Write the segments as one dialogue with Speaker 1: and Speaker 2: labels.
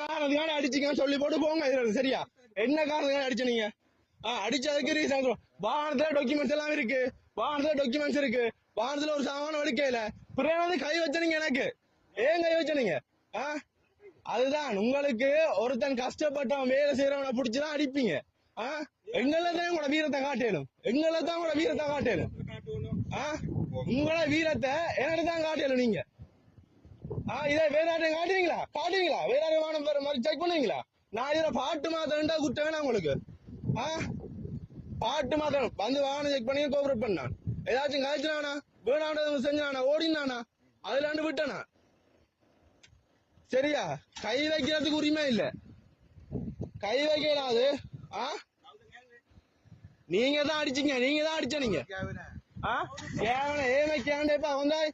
Speaker 1: காரணத்துக்கான அடிச்சீங்கன்னு சொல்லி போட்டு போங்க. இதுல சரியா? என்ன காரணத்துக்கான அடிச்சு நீங்க? அடிச்சதுக்கு ரீசன் வாகனத்துல டாக்குமெண்ட்ஸ் எல்லாம் இருக்கு. வாகனத்துல டாக்குமெண்ட்ஸ் இருக்கு. வாகனத்துல ஒரு சாமான வலிக்கையில பிறகு வந்து கை வச்சனீங்க எனக்கு. ஏன் கை வச்சனீங்க? அதுதான். உங்களுக்கு ஒருத்தன் கஷ்டப்பட்டவன் வேலை செய்யறவனை பிடிச்சுதான் அடிப்பீங்க. ஆ? எங்களை தான் உங்களோட வீரத்தை காட்டணும் எங்களை தான் உங்களோட வீரத்தை காட்டணும் உங்களோட வீரத்தை எனக்கு தான் காட்டணும் நீங்க. இதை வேதாட்டம் காட்டுறீங்களா? காட்டுவீங்களா வேதாட்டம் வானம் பெற மாதிரி செக் பண்ணுவீங்களா? நான் இதுல பாட்டு மாத்தண்டா குட்ட வேணாம் உங்களுக்கு. ஆ? பாட்டு மாத்தணும் வந்து வாகனம் செக் பண்ணி கோபரேட் பண்ணான் ஏதாச்சும் கழிச்சானா வேணாண்டது செஞ்சானா? ஓடினானா? அதுல இருந்து விட்டனா? சரியா? கை வைக்கிறதுக்கு உரிமை இல்ல. கை வைக்கலாது. ஆ? நீங்க தான் அடிச்சீங்க. நீங்க தான் அடிச்ச நீங்க. ஆ? கேவன ஏமே கேண்டேப்பா வந்தாய்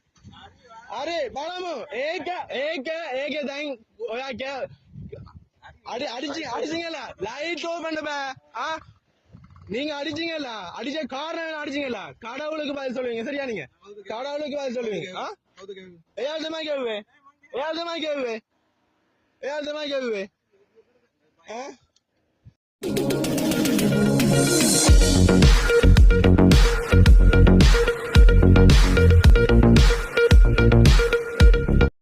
Speaker 1: అరే మనము ஏக்க ఏక ఏక దైంగ్ ఓయాక அடி அடிச்சு அடிச்சீங்கல்ல லைட் ஓபன் ஆ நீங்க அடிச்சீங்கல்ல அடிச்ச காரணம் அடிச்சீங்கல்ல கடவுளுக்கு பதில் சொல்லுவீங்க சரியா நீங்க கடவுளுக்கு பதில் சொல்லுவீங்க ஆ ஏழுதமா கேவுவே ஏழுதமா கேவுவே ஏழுதமா கேவுவே ஆ